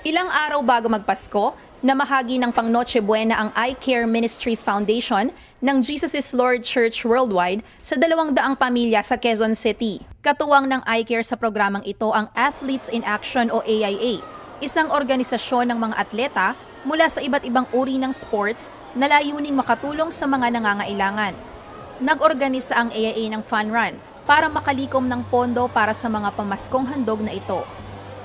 Ilang araw bago magpasko, namahagi ng pang Noche Buena ang I Care Ministries Foundation ng Jesus is Lord Church Worldwide sa dalawang daang pamilya sa Quezon City. Katuwang ng I Care sa programang ito ang Athletes in Action o AIA, isang organisasyon ng mga atleta mula sa iba't ibang uri ng sports na layuning makatulong sa mga nangangailangan. Nag-organisa ang AIA ng fun run para makalikom ng pondo para sa mga pamaskong handog na ito.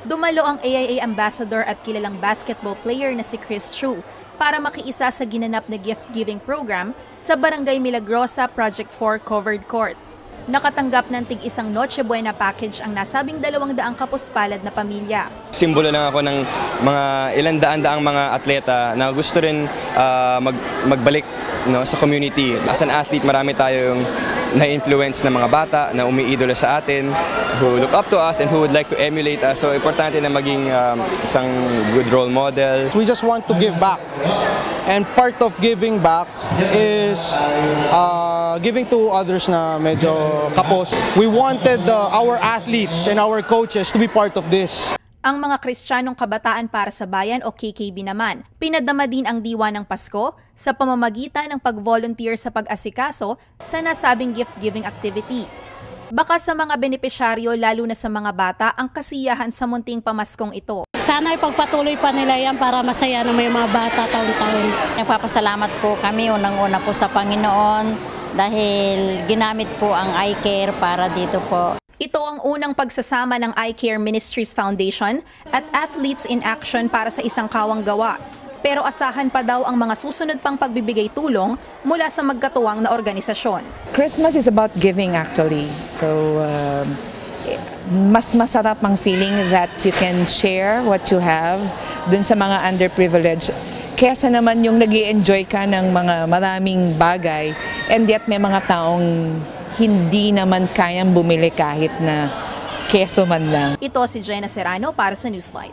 Dumalo ang AIA ambassador at kilalang basketball player na si Chris Chu para makiisa sa ginanap na gift-giving program sa Barangay Milagrosa Project 4 Covered Court. Nakatanggap ng tig isang Noche Buena package ang nasabing dalawang daang kapuspalad na pamilya. Simbolo lang ako ng mga ilang daan-daang mga atleta na gusto rin ah, mag, magbalik no, sa community. As an athlete, marami tayong na-influence ng mga bata na umiidolo sa atin, who look up to us and who would like to emulate us. So, importante na maging um, isang good role model. We just want to give back. And part of giving back is uh, giving to others na medyo kapos. We wanted uh, our athletes and our coaches to be part of this. Ang mga Kristiyanong Kabataan para sa Bayan o KKB naman, pinadama din ang diwa ng Pasko sa pamamagitan ng pag-volunteer sa pag-asikaso sa nasabing gift-giving activity. Baka sa mga benepisyaryo lalo na sa mga bata ang kasiyahan sa munting pamaskong ito. Sana ipagpatuloy pa nila yan para masaya naman yung mga bata taon-taon. Nagpapasalamat po kami unang-una po sa Panginoon dahil ginamit po ang iCare para dito po. Ito ang unang pagsasama ng I Care Ministries Foundation at Athletes in Action para sa isang kawang gawa. Pero asahan pa daw ang mga susunod pang pagbibigay tulong mula sa magkatuwang na organisasyon. Christmas is about giving actually. So, um, mas masarap ang feeling that you can share what you have dun sa mga underprivileged. Kesa naman yung nag enjoy ka ng mga maraming bagay and yet may mga taong hindi naman kayang bumili kahit na keso man lang. Ito si Jenna Serrano para sa Newsline.